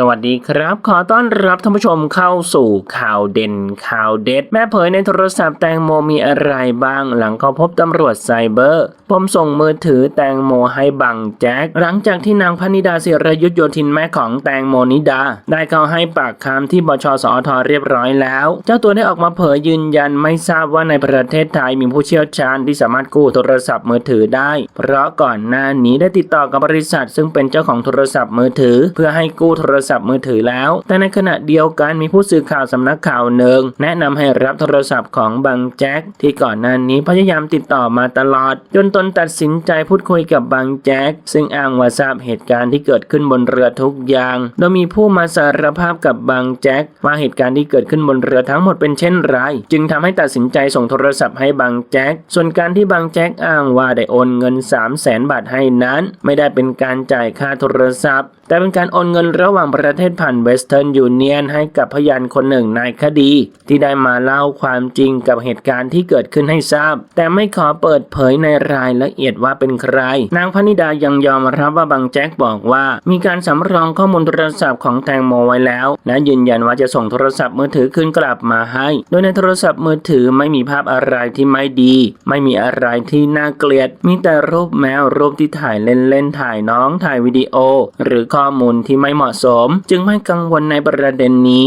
สวัสดีครับ ขอต้อนรับท่านผู้ชมเข้าสู่ข่าวเด่นข่าวเด็ด แม่เผยในโทรศัพท์แตงโมมีอะไรบ้างหลังเขาพบตำรวจไซเบอร์ ปมส่งมือถือแตงโมให้บังแจ็คหลังจากที่นางพนิดาศิรยุทธโยธินแม่ของแตงโมนิดา ได้เข้าให้ปากคำที่บชสอทเรียบร้อยแล้ว เจ้าตัวได้ออกมาเผยยืนยันไม่ทราบว่าในประเทศไทยมีผู้เชี่ยวชาญที่สามารถกู้โทรศัพท์มือถือได้ เพราะก่อนหน้านี้ได้ติดต่อกับบริษัท ซึ่งเป็นเจ้าของโทรศัพท์มือถือ เพื่อให้กู้โทรศัพท์มือถือแล้ว แต่ในขณะเดียวกันมีผู้สื่อข่าวสำนักข่าวหนึ่งแนะนำให้รับโทรศัพท์ของบังแจ็คที่ก่อนหน้านี้พยายามติดต่อมาตลอดจนตนตัดสินใจพูดคุยกับบังแจ็คซึ่งอ้างว่าทราบเหตุการณ์ที่เกิดขึ้นบนเรือทุกอย่าง โดยมีผู้มาสารภาพกับบังแจ็คว่าเหตุการณ์ที่เกิดขึ้นบนเรือทั้งหมดเป็นเช่นไรจึงทำให้ตัดสินใจส่งโทรศัพท์ให้บังแจ็คส่วนการที่บังแจ็คอ้างว่าได้โอนเงิน 3 0 0แสนบาทให้นั้น ไม่ได้เป็นการจ่ายค่าโทรศัพท์ แต่เป็นการโอนเงินระหว่างประเทศผ่านเวสเทิร์นยูเนียนให้กับพยานคนหนึ่งในคดี ที่ได้มาเล่าความจริงกับเหตุการณ์ที่เกิดขึ้นให้ทราบ แต่ไม่ขอเปิดเผยในรายายละเอียดว่าเป็นใคร นางพนิดายังยอมรับว่าบางแจ็คบอกว่า มีการสำรองข้อมูลโทรศัพท์ของแตงโมไว้แล้ว และยืนยันว่าจะส่งโทรศัพท์มือถือคืนกลับมาให้ โดยในโทรศัพท์มือถือไม่มีภาพอะไรที่ไม่ดี ไม่มีอะไรที่น่าเกลียด มีแต่รูปแมวรูปที่ถ่ายเล่นๆถ่ายน้องถ่ายวิดีโอ หรือข้อมูลที่ไม่เหมาะสม จึงไม่กังวลในประเด็นนี้